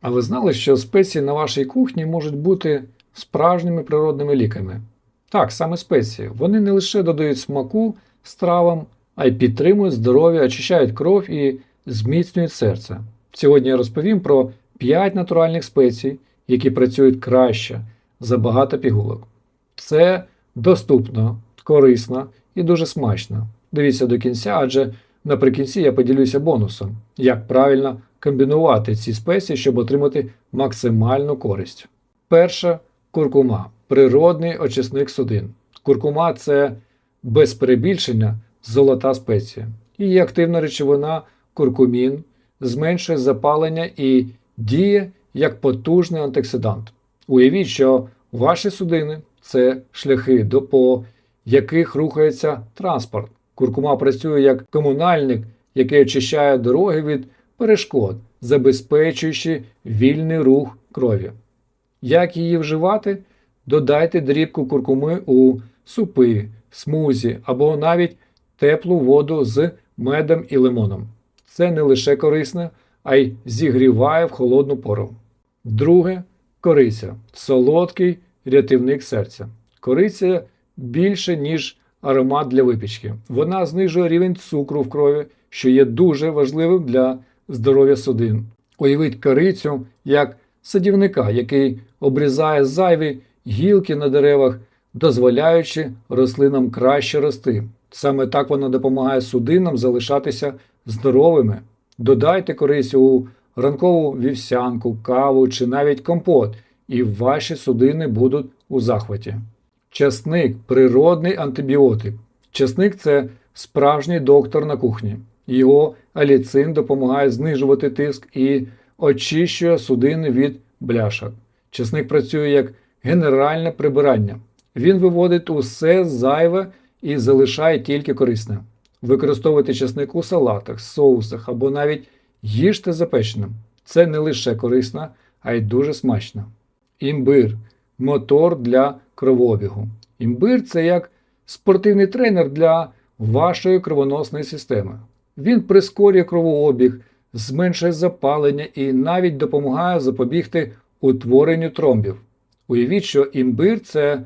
А ви знали, що спеції на вашій кухні можуть бути справжніми природними ліками? Так, саме спеції. Вони не лише додають смаку стравам, а й підтримують здоров'я, очищають кров і зміцнюють серце. Сьогодні я розповім про 5 натуральних спецій, які працюють краще за багато пігулок. Це доступно, корисно і дуже смачно. Дивіться до кінця, адже наприкінці я поділюся бонусом, як правильно комбінувати ці спеції, щоб отримати максимальну користь. Перша куркума природний очисник судин. Куркума це без перебільшення золота спеція. Її активна речовина куркумін зменшує запалення і діє як потужний антиоксидант. Уявіть, що ваші судини це шляхи, по яких рухається транспорт. Куркума працює як комунальник, який очищає дороги від перешкод, забезпечуючи вільний рух крові. Як її вживати? Додайте дрібку куркуми у супи, смузі або навіть теплу воду з медом і лимоном. Це не лише корисне, а й зігріває в холодну пору. Друге кориця солодкий рятівник серця. Кориця більше, ніж аромат для випічки. Вона знижує рівень цукру в крові, що є дуже важливим для здоров'я судин. Уявіть корицю як садівника, який обрізає зайві гілки на деревах, дозволяючи рослинам краще рости. Саме так вона допомагає судинам залишатися здоровими. Додайте корицю у ранкову вівсянку, каву чи навіть компот, і ваші судини будуть у захваті. Часник природний антибіотик. Часник це справжній доктор на кухні. Його аліцин допомагає знижувати тиск і очищує судини від бляшок. Часник працює як генеральне прибирання. Він виводить усе зайве і залишає тільки корисне. Використовуйте часник у салатах, соусах або навіть їжте запеченим. Це не лише корисно, а й дуже смачно. Імбир мотор для кровообігу. Імбир це як спортивний тренер для вашої кровоносної системи. Він прискорює кровообіг, зменшує запалення і навіть допомагає запобігти утворенню тромбів. Уявіть, що імбир це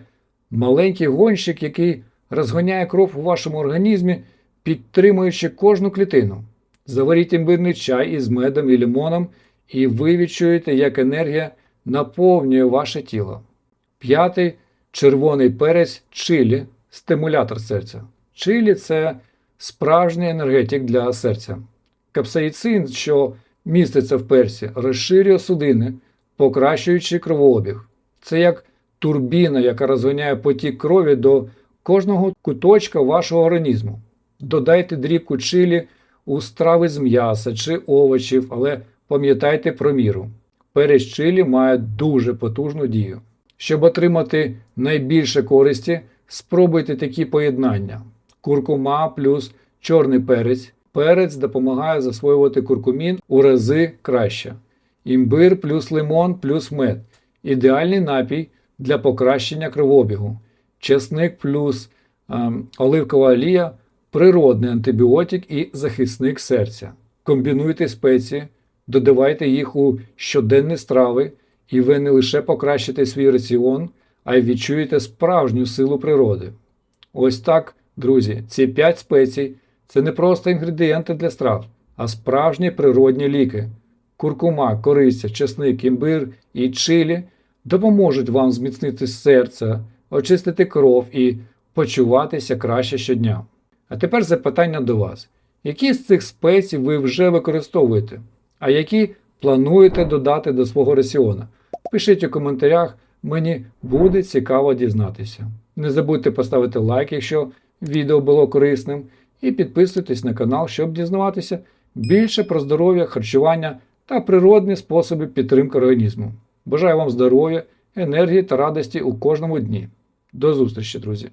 маленький гонщик, який розганяє кров у вашому організмі, підтримуючи кожну клітину. Заваріть імбирний чай із медом і лимоном, і ви відчуєте, як енергія наповнює ваше тіло. П'ятий червоний перець чилі стимулятор серця. Чилі це справжній енергетик для серця. Капсаїцин, що міститься в персі, розширює судини, покращуючи кровообіг. Це як турбіна, яка розганяє потік крові до кожного куточка вашого організму. Додайте дрібку чилі у страви з м'яса чи овочів, але пам'ятайте про міру. Перець чилі має дуже потужну дію. Щоб отримати найбільше користі, спробуйте такі поєднання: куркума плюс чорний перець. Перець допомагає засвоювати куркумін у рази краще. Імбир плюс лимон плюс мед. Ідеальний напій для покращення кровообігу. Чесник плюс е, оливкова олія природний антибіотик і захисник серця. Комбінуйте спеції, додавайте їх у щоденні страви, і ви не лише покращите свій раціон, а й відчуєте справжню силу природи. Ось так, друзі, ці 5 спецій це не просто інгредієнти для страв, а справжні природні ліки. Куркума, кориця, чесник, імбир і чилі допоможуть вам зміцнити серце, очистити кров і почуватися краще щодня. А тепер запитання до вас: які з цих спецій ви вже використовуєте, а які плануєте додати до свого раціона? Пишіть у коментарях, мені буде цікаво дізнатися. Не забудьте поставити лайк, якщо відео було корисним, і підписуйтесь на канал, щоб дізнаватися більше про здоров'я, харчування та природні способи підтримки організму. Бажаю вам здоров'я, енергії та радості у кожному дні. До зустрічі, друзі!